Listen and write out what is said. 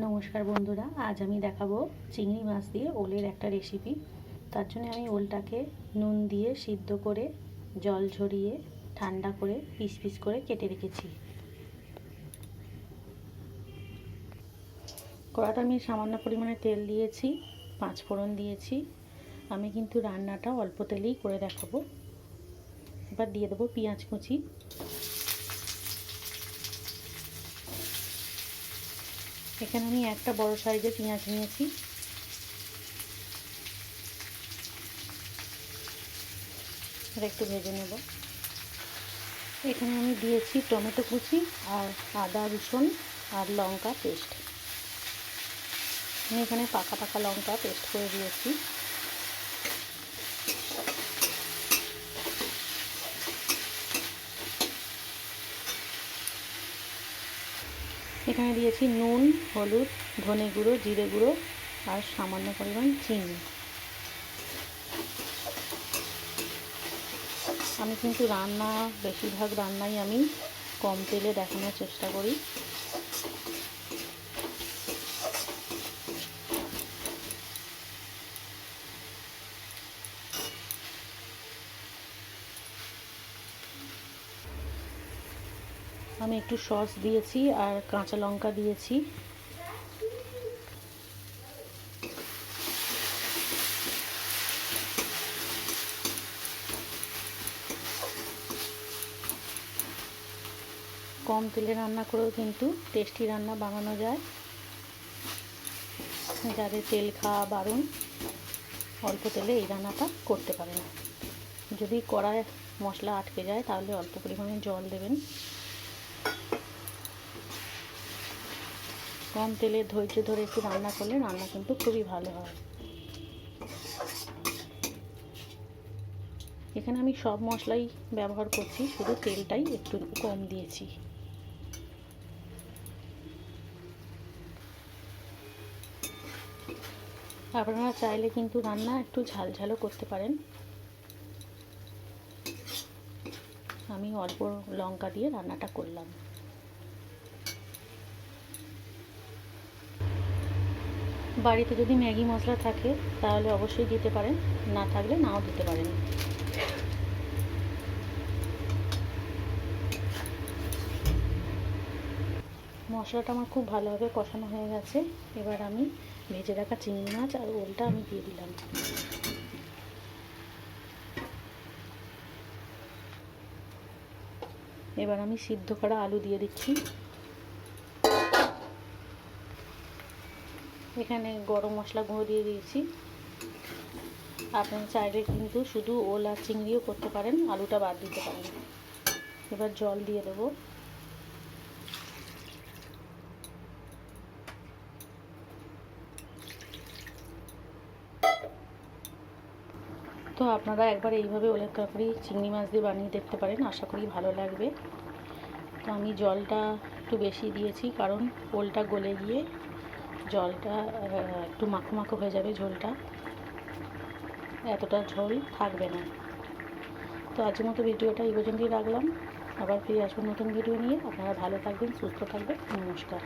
নমস্কার বন্ধুরা, আজ আমি দেখাবো চিংড়ি মাছ দিয়ে ওলের একটা রেসিপি তার জন্য আমি ওলটাকে নুন দিয়ে সিদ্ধ করে, জল ঝরিয়ে, ঠান্ডা করে পিস পিস করে কেটে রেখেছি। কড়াতে আমি সামান্য পরিমাণে তেল দিয়েছি, পাঁচ ফোড়ন দিয়েছি। আমি কিন্তু রান্নাটা অল্প তেলেই করে দেখাবো। এবার দিয়ে দেবো পেঁয়াজ কুচি। এখানে আমি একটা বড় সাইজের পেঁয়াজ নিয়েছি। একটু ভেজে নেব। এখানে আমি দিয়েছি টমেটো কুচি আর আদা, রসুন আর লঙ্কা পেস্ট। আমি এখানে পাকা পাকা লঙ্কা পেস্ট করে দিয়েছি। এখানে দিয়েছি নুন, হলুদ, ধনে গুঁড়ো, জিরে গুঁড়ো আর সামান্য পরিমাণ চিনি। আমি কিন্তু রান্না, বেশিরভাগ রান্নাই আমি কম তেলে দেখানোর চেষ্টা করি। আমি একটু সস দিয়েছি আর কাঁচা লঙ্কা দিয়েছি। কম তেলে রান্না করেও কিন্তু টেস্টি রান্না বানানো যায়। যাদের তেল খাওয়া বারণ, অল্প তেলে এই রান্নাটা করতে পারেন। যদি কড়ায় মশলা আটকে যায়, তাহলে অল্প পরিমাণে জল দেবেন। কম তেলে ধৈর্য ধরে একটু রান্না করলে রান্না কিন্তু খুবই ভালো হয়। এখানে আমি সব মশলাই ব্যবহার করছি, শুধু তেলটাই একটু কম দিয়েছি। আপনারা চাইলে কিন্তু রান্না একটু ঝাল ঝালও করতে পারেন। আমি অল্প লঙ্কা দিয়ে রান্নাটা করলাম। বাড়িতে যদি ম্যাগি মশলা থাকে, তাহলে অবশ্যই দিতে পারেন। না থাকলে নাও দিতে পারেন। মশলাটা আমার খুব ভালোভাবে কষানো হয়ে গেছে। এবার আমি ভেজে রাখা চিংড়ি মাছ আর ওলটা আমি দিয়ে দিলাম। এবার আমি সিদ্ধ করা আলু দিয়ে দিচ্ছি। এখানে গরম মশলা গুঁড়ো দিয়ে দিয়েছি। আপনি চাইলে কিন্তু শুধু ওল চিংড়িও করতে পারেন, আলুটা বাদ দিতে পারেন। এবার জল দিয়ে দেবো। তো আপনারা একবার এইভাবে ওলের তরকারি চিংড়ি মাছ দিয়ে বানিয়ে দেখতে পারেন, আশা করি ভালো লাগবে। তো আমি জলটা একটু বেশি দিয়েছি, কারণ ওলটা গলে গিয়ে জলটা একটু মাখো মাখো হয়ে যাবে ঝোলটা। এতটা ঝোল থাকবে না। তো আজকের মতো ভিডিওটা এই পর্যন্তই রাখলাম। আবার ফিরে আসব নতুন ভিডিও নিয়ে। আপনারা ভালো থাকবেন, সুস্থ থাকবেন। নমস্কার।